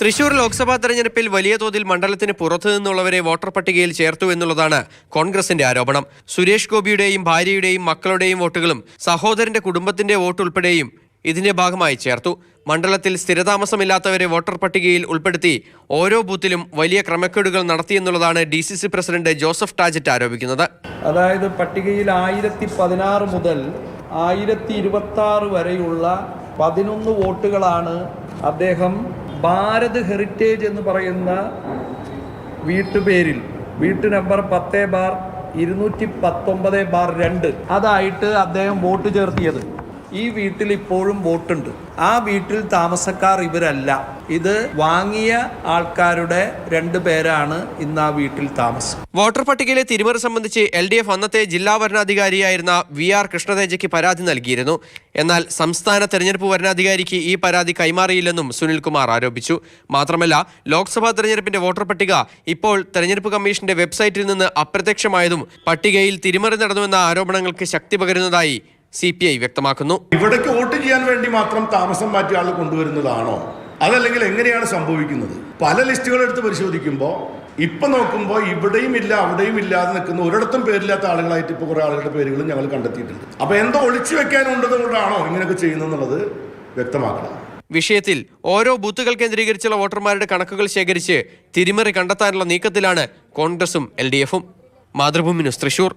തൃശൂർ ലോക്സഭാ തെരഞ്ഞെടുപ്പിൽ വലിയ തോതിൽ മണ്ഡലത്തിന് പുറത്തു നിന്നുള്ളവരെ വോട്ടർ പട്ടികയിൽ ചേർത്തു എന്നുള്ളതാണ് കോൺഗ്രസിന്റെ ആരോപണം. സുരേഷ് ഗോപിയുടെയും ഭാര്യയുടെയും മക്കളുടെയും വോട്ടുകളും സഹോദരന്റെ കുടുംബത്തിന്റെ വോട്ട് ഉൾപ്പെടെയും ഇതിന്റെ ഭാഗമായി ചേർത്തു. മണ്ഡലത്തിൽ സ്ഥിരതാമസമില്ലാത്തവരെ വോട്ടർ പട്ടികയിൽ ഉൾപ്പെടുത്തി ഓരോ ബൂത്തിലും വലിയ ക്രമക്കേടുകൾ നടത്തിയെന്നുള്ളതാണ് D C C president Joseph Tajet ആരോപിക്കുന്നത്. അതായത് പട്ടികയിൽ ആയിരത്തി പതിനാറ് മുതൽ ആയിരത്തി ഇരുപത്തി ആറ് വരെയുള്ള പതിനൊന്ന് വോട്ടുകളാണ് അദ്ദേഹം ഭാരത് ഹെറിറ്റേജ് എന്ന് പറയുന്ന വീട്ടുപേരിൽ വീട്ടു നമ്പർ പത്ത് ബാർ ഇരുന്നൂറ്റി പത്തൊമ്പത് ബാർ രണ്ട്. അതായിട്ട് അദ്ദേഹം വോട്ട് ചേർത്തിയത്. ഈ വീട്ടിൽ ഇപ്പോഴും വോട്ടുണ്ട്. ആ വീട്ടിൽ താമസക്കാർ ഇവരല്ല. ഇത് വാങ്ങിയ ആൾക്കാരുടെ രണ്ട് പേരാണ് ഇന്ന് ആ വീട്ടിൽ താമസം. വോട്ടർ പട്ടികയിലെ തിരിമറി സംബന്ധിച്ച് എൽ ഡി എഫ് അന്നത്തെ ജില്ലാ വരണാധികാരിയായിരുന്ന വി ആർ കൃഷ്ണതേജയ്ക്ക് പരാതി നൽകിയിരുന്നു. എന്നാൽ സംസ്ഥാന തെരഞ്ഞെടുപ്പ് വരണാധികാരിക്ക് ഈ പരാതി കൈമാറിയില്ലെന്നും സുനിൽകുമാർ ആരോപിച്ചു. മാത്രമല്ല ലോക്സഭാ തെരഞ്ഞെടുപ്പിന്റെ വോട്ടർ പട്ടിക ഇപ്പോൾ തെരഞ്ഞെടുപ്പ് കമ്മീഷന്റെ വെബ്സൈറ്റിൽ നിന്ന് അപ്രത്യക്ഷമായതും പട്ടികയിൽ തിരിമറി നടന്നുവെന്ന ആരോപണങ്ങൾക്ക് ശക്തി പകരുന്നതായി സി പി ഐ വ്യക്തമാക്കുന്നു. ഇവിടേക്ക് വോട്ട് ചെയ്യാൻ വേണ്ടി മാത്രം താമസം മാറ്റിയ ആൾ കൊണ്ടുവരുന്നതാണോ? അതല്ലെങ്കിൽ എങ്ങനെയാണ് സംഭവിക്കുന്നത്? പല ലിസ്റ്റുകൾ എടുത്ത് പരിശോധിക്കുമ്പോൾ ഇപ്പൊ നോക്കുമ്പോൾ ഇവിടെയും ഇല്ല അവിടെയും ഇല്ലാതെ നിൽക്കുന്ന ഒരിടത്തും പേരില്ലാത്ത ആളുകളായിട്ട് ഇപ്പോൾ കുറെ ആളുകളുടെ പേരുകളും ഞങ്ങൾ കണ്ടെത്തിയിട്ടുണ്ട്. അപ്പൊ എന്തോ ഒളിച്ചു വെക്കാനുണ്ടത് കൊണ്ടാണോ ഇങ്ങനെയൊക്കെ ചെയ്യുന്നതെന്നുള്ളത് വ്യക്തമാക്കണം. വിഷയത്തിൽ ഓരോ ബൂത്തുകൾ കേന്ദ്രീകരിച്ചുള്ള വോട്ടർമാരുടെ കണക്കുകൾ ശേഖരിച്ച് തിരിമറി കണ്ടെത്താനുള്ള നീക്കത്തിലാണ് കോൺഗ്രസും എൽ ഡി എഫും. മാതൃഭൂമി ന്യൂസ് തൃശൂർ.